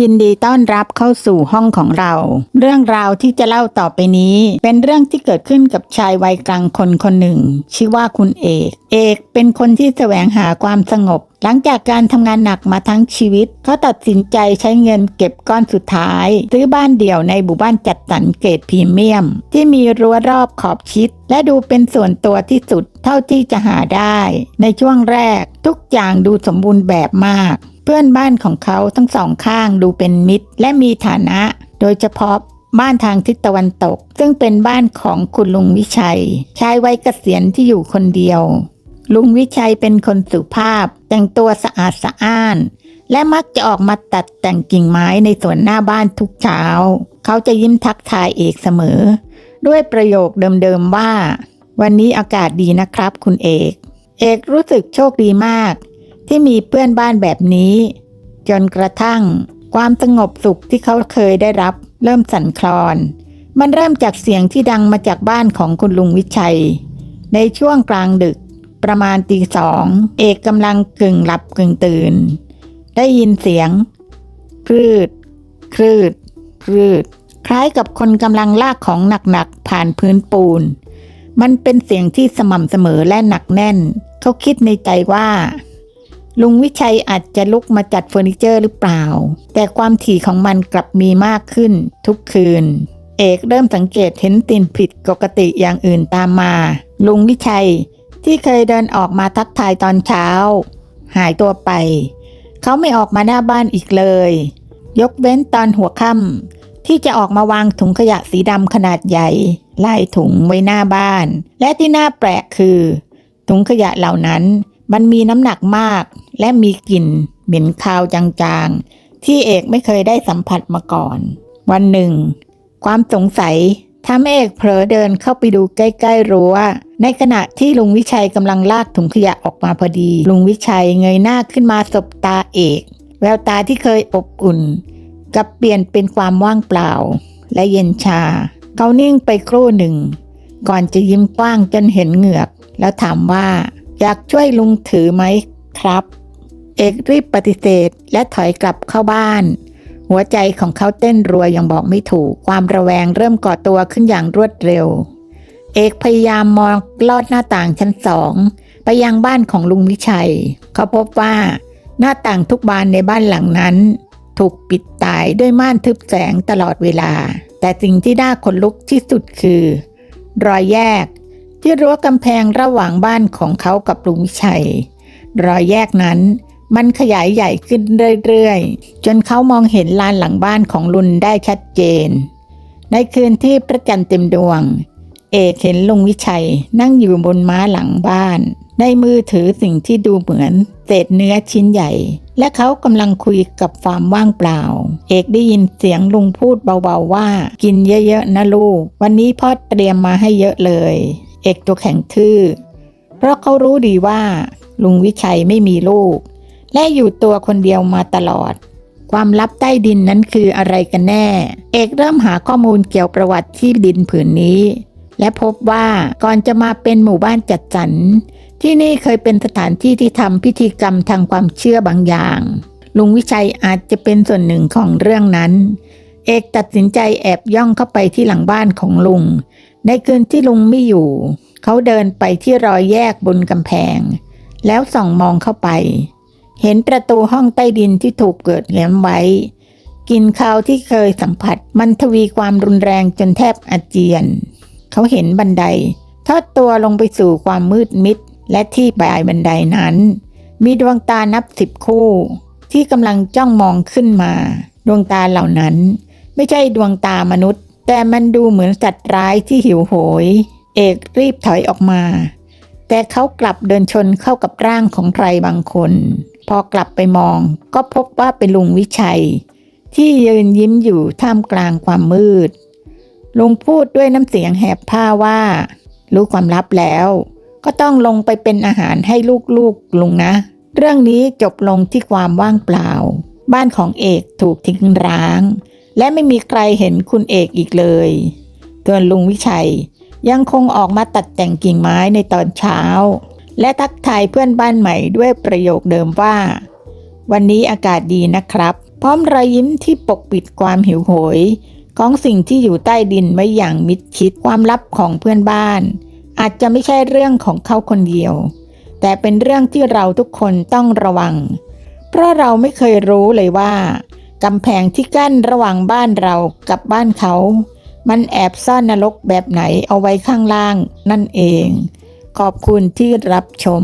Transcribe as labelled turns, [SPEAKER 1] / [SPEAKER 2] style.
[SPEAKER 1] ยินดีต้อนรับเข้าสู่ห้องของเรา เรื่องราวที่จะเล่าต่อไปนี้ เป็นเรื่องที่เกิดขึ้นกับชายวัยกลางคนคนหนึ่ง ชื่อว่าคุณเอก เอกเป็นคนที่แสวงหาความสงบ หลังจากการทำงานหนักมาทั้งชีวิต เขาตัดสินใจใช้เงินเก็บก้อนสุดท้าย ซื้อบ้านเดี่ยวในหมู่บ้านจัดสรรเกรดพรีเมียม ที่มีรั้วรอบขอบชิด และดูเป็นส่วนตัวที่สุดเท่าที่จะหาได้ ในช่วงแรกทุกอย่างดูสมบูรณ์แบบมาก เพื่อนบ้านของเขาทั้งสองข้างดูเป็นมิตร และมีฐานะ โดยเฉพาะบ้านทางทิศตะวันตก ซึ่งเป็นบ้านของคุณลุงวิชัย ชายวัยเกษียณที่อยู่คนเดียว ลุงวิชัยเป็นคนสุภาพ แต่งตัวสะอาดสะอ้าน และมักจะออกมาตัดแต่งกิ่งไม้ในสวนหน้าบ้านทุกเช้า เขาจะยิ้มทักทายเอกเสมอ ด้วยประโยคเดิมๆว่า วันนี้อากาศดีนะครับคุณเอก เอกรู้สึกโชคดีมาก ที่มีเพื่อนบ้านแบบนี้ จนกระทั่ง ความสงบสุขที่เขาเคยได้รับ เริ่มสั่นคลอน มันเริ่มจากเสียงที่ดังมาจากบ้านของคุณลุงวิชัย ในช่วงกลางดึกประมาณตีสองเอกกำลังกึ่งหลับกึ่งตื่น ได้ยินเสียงคลืดคลืดคลืด คล้ายกับคนกำลังลากของหนักๆผ่านพื้นปูน มันเป็นเสียงที่สม่ำเสมอและหนักแน่น เขาคิดในใจว่า ลุงวิชัยอาจจะลุกมาจัดเฟอร์นิเจอร์หรือเปล่า แต่ความถี่ของมันกลับมีมากขึ้นทุกคืน เอกเริ่มสังเกตเห็นตินผิดปกติอย่างอื่นตามมา ลุงวิชัยที่เคยเดินออกมาทักทายตอนเช้า หายตัวไป เขาไม่ออกมาหน้าบ้านอีกเลย ยกเว้นตอนหัวค่ำที่จะออกมาวางถุงขยะสีดำขนาดใหญ่ไลายถุงไว้หน้าบ้าน และที่น่าแปลกคือ ถุงขยะเหล่านั้น มันมีน้ำหนักมาก และมีกลิ่นเหม็นคาวจางๆ ที่เอกไม่เคยได้สัมผัสมาก่อน วันหนึ่ง ความสงสัยทำให้เอกเผลอเดินเข้าไปดูใกล้ๆรั้วในขณะที่ลุงวิชัยกำลังลากถุงขยะออกมาพอดี ลุงวิชัยเงยหน้าขึ้นมาสบตาเอก แววตาที่เคยอบอุ่นกลับเปลี่ยนเป็นความว่างเปล่า และเย็นชา เขานิ่งไปครู่หนึ่ง ก่อนจะยิ้มกว้างจนเห็นเหงือก แล้วถามว่า อยากช่วยลุงถือไหมครับ เอกรีบปฏิเสธและถอยกลับเข้าบ้าน หัวใจของเขาเต้นรัวยังบอกไม่ถูก ความระแวงเริ่มก่อตัวขึ้นอย่างรวดเร็ว เอกพยายามมองลอดหน้าต่างชั้นสอง ไปยังบ้านของลุงวิชัย เขาพบว่าหน้าต่างทุกบานในบ้านหลังนั้น ถูกปิดตายด้วยม่านทึบแสงตลอดเวลา แต่สิ่งที่น่าขนลุกที่สุดคือ รอยแยก ที่รั้วกำแพงระหว่างบ้านของเขากับลุงวิชัย รอยแยกนั้นมันขยายใหญ่ขึ้นเรื่อยๆ จนเขามองเห็นลานหลังบ้านของลุนได้ชัดเจน ในคืนที่พระจันทร์เต็มดวง เอกเห็นลุงวิชัยนั่งอยู่บนม้าหลังบ้าน ในมือถือสิ่งที่ดูเหมือนเศษเนื้อชิ้นใหญ่ และเขากำลังคุยกับฟาร์มว่างเปล่า เอกได้ยินเสียงลุงพูดเบาๆว่า กินเยอะๆนะลูก วันนี้พ่อเตรียมมาให้เยอะเลย เอกตัวแข็งทื่อ เพราะเขารู้ดีว่า ลุงวิชัยไม่มีลูก และอยู่ตัวคนเดียวมาตลอด ความลับใต้ดินนั้นคืออะไรกันแน่ เอกเริ่มหาข้อมูลเกี่ยวประวัติที่ดินผืนนี้ และพบว่าก่อนจะมาเป็นหมู่บ้านจัดสรรที่นี่เคยเป็นสถานที่ที่ทำพิธีกรรมทางความเชื่อบางอย่าง ลุงวิชัยอาจจะเป็นส่วนหนึ่งของเรื่องนั้นเอกตัดสินใจแอบย่องเข้าไปที่หลังบ้านของลุง ในคืนที่ลุงไม่อยู่ เขาเดินไปที่รอยแยกบนกำแพง แล้วส่องมองเข้าไป เห็นประตูห้องใต้ดินที่ถูกเกิดแง้มไว้กลินคาวที่เคยสัมผัส มันทวีความรุนแรงจนแทบอาเจียน เขาเห็นบันได ทอดตัวลงไปสู่ความมืดมิด และที่ปลายบันไดนั้น มีดวงตานับสิบคู่ ที่กำลังจ้องมองขึ้นมา ดวงตาเหล่านั้น ไม่ใช่ดวงตามนุษย์ แต่มันดูเหมือนสัตว์ร้ายที่หิวโหย เอกรีบถอยออกมา แต่เขากลับเดินชนเข้ากับร่างของใครบางคน พอกลับไปมองก็พบว่าเป็นลุงวิชัย ที่ยืนยิ้มอยู่ท่ามกลางความมืด ลุงพูดด้วยน้ำเสียงแหบผ้าว่า รู้ความลับแล้ว ก็ต้องลงไปเป็นอาหารให้ลูกๆลุงนะ เรื่องนี้จบลงที่ความว่างเปล่า บ้านของเอกถูกทิ้งร้าง และไม่มีใครเห็นคุณเอกอีกเลยส่วนลุงวิชัย ยังคงออกมาตัดแต่งกิ่งไม้ในตอนเช้า และทักทายเพื่อนบ้านใหม่ด้วยประโยคเดิมว่า วันนี้อากาศดีนะครับ พร้อมรอยยิ้มที่ปกปิดความหิวโหย ของสิ่งที่อยู่ใต้ดินไว้อย่างมิดชิดความลับของเพื่อนบ้าน อาจจะไม่ใช่เรื่องของเขาคนเดียว แต่เป็นเรื่องที่เราทุกคนต้องระวัง เพราะเราไม่เคยรู้เลยว่า กำแพงที่กั้นระหว่างบ้านเรากับบ้านเขา มันแอบซ่อนนรกแบบไหนเอาไว้ข้างล่างนั่นเอง ขอบคุณที่รับชม